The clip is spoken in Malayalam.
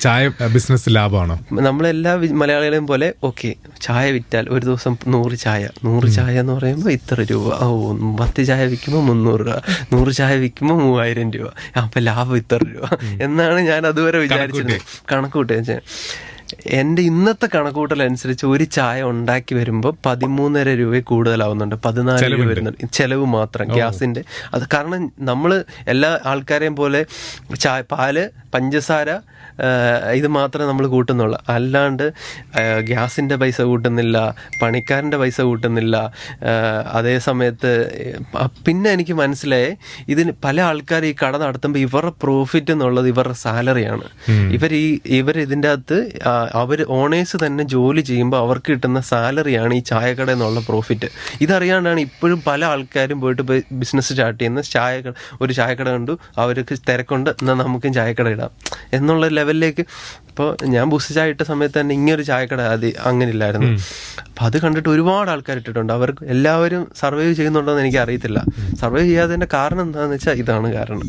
ചായ ബിസിനസ് ലാഭമാണോ? നമ്മളെല്ലാ മലയാളികളെയും പോലെ ഓക്കെ ചായ വിറ്റാൽ ഒരു ദിവസം നൂറ് ചായ. നൂറ് ചായ എന്ന് പറയുമ്പോൾ ഇത്ര രൂപ. ഓ പത്ത് ചായ വിൽക്കുമ്പോൾ മുന്നൂറ് രൂപ. നൂറ് ചായ വിൽക്കുമ്പോൾ മൂവായിരം രൂപ. അപ്പം ലാഭം ഇത്ര രൂപ. എന്നാണ് ഞാൻ അതുവരെ വിചാരിച്ചിരുന്നത് കണക്ക് കൂട്ടുക എന്റെ ഇന്നത്തെ കണക്കൂട്ടൽ അനുസരിച്ച് ഒരു ചായ ഉണ്ടാക്കി വരുമ്പോൾ പതിമൂന്നര രൂപ കൂടുതലാവുന്നുണ്ട്. പതിനാല് രൂപ വരുന്നുണ്ട്. ചിലവ് മാത്രം ഗ്യാസിന്റെ അത് കാരണം നമ്മൾ എല്ലാ ആൾക്കാരെയും പോലെ ചായ പാൽ പഞ്ചസാര ഇത് മാത്രമേ നമ്മൾ കൂട്ടുന്നുള്ളൂ. അല്ലാണ്ട് ഗ്യാസിന്റെ പൈസ കൂട്ടുന്നില്ല പണിക്കാരന്റെ പൈസ കൂട്ടുന്നില്ല അതേ സമയത്ത് പിന്നെ എനിക്ക് മനസ്സിലായി ഇതിന് പല ആൾക്കാർ ഈ കട നടത്തുമ്പോൾ ഇവരുടെ പ്രോഫിറ്റ് എന്നുള്ളത് ഇവരുടെ സാലറിയാണ് ഇവർ ഈ ഇവർ ഇതിന്റെ അകത്ത് അവർ ഓണേഴ്സ് തന്നെ ജോലി ചെയ്യുമ്പോൾ അവർക്ക് കിട്ടുന്ന സാലറിയാണ് ഈ ചായക്കട എന്നുള്ള പ്രോഫിറ്റ് ഇതറിയാണ്ടാണ് ഇപ്പോഴും പല ആൾക്കാരും പോയിട്ട് ബിസിനസ് സ്റ്റാർട്ട് ചെയ്യുന്ന ചായക്കട ഒരു ചായക്കട കണ്ടു. അവർക്ക് തിരക്കുണ്ട്. എന്നാൽ നമുക്കും ചായക്കട ഇടാം. എന്നുള്ള ലെവലിലേക്ക് ഇപ്പോൾ ഞാൻ ബുസ് ചായ ഇട്ട സമയത്ത് തന്നെ ഇങ്ങനൊരു ചായക്കട അത് അങ്ങനെ ഇല്ലായിരുന്നു അപ്പം അത് കണ്ടിട്ട് ഒരുപാട് ആൾക്കാർ ഇട്ടിട്ടുണ്ട്. അവർക്ക് എല്ലാവരും സർവൈവ് ചെയ്യുന്നുണ്ടോ എന്ന് എനിക്ക് അറിയത്തില്ല സർവൈവ് ചെയ്യാത്തതിന്റെ കാരണം എന്താണെന്ന് വെച്ചാൽ ഇതാണ് കാരണം.